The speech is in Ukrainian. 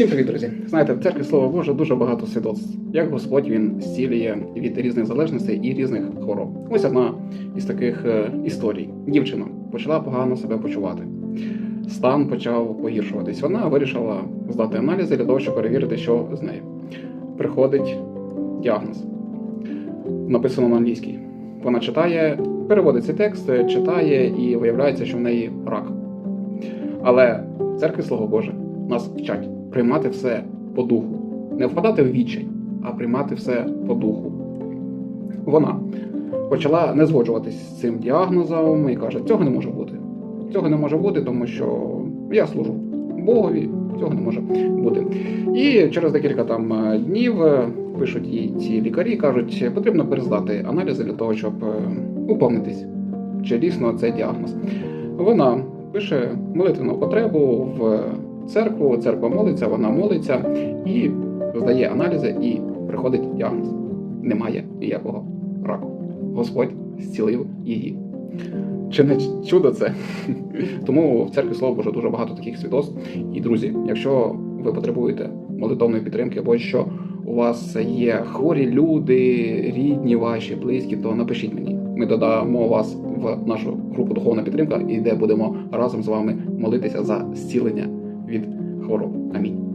Всім привіт, друзі! Знаєте, в церкві Слова Боже дуже багато свідоцтв, як Господь він зцілює від різних залежностей і різних хвороб. Ось одна із таких е, історій. Дівчина почала погано себе почувати. Стан почав погіршуватись. Вона вирішила здати аналізи для того, щоб перевірити, що з нею. Приходить діагноз. Написано на англійській. Вона читає, переводить цей текст, читає і виявляється, що в неї рак. Але в церкві Слово Боже нас вчать приймати все по духу, не впадати в відчай, а приймати все по духу. Вона почала не згоджуватись з цим діагнозом і каже: цього не може бути. Цього не може бути, тому що я служу Богові, цього не може бути. І через декілька там е, днів е, пишуть їй ці лікарі, кажуть, потрібно перездати аналізи для того, щоб е, упевнитись, чи дійсно це діагноз. Вона пише молитвену потребу в церкву, церква молиться, вона молиться і здає аналізи, і приходить діагноз. Немає ніякого раку. Господь зцілив її. Чи не чудо це? Тому в церкві Слово Боже дуже багато таких свідоцтв. І друзі, якщо ви потребуєте молитовної підтримки, або що у вас є хворі люди, рідні ваші, близькі, то напишіть мені. Ми додамо вас в нашу групу Духовна підтримка, і де будемо разом з вами молитися за зцілення від хвороб. Амінь.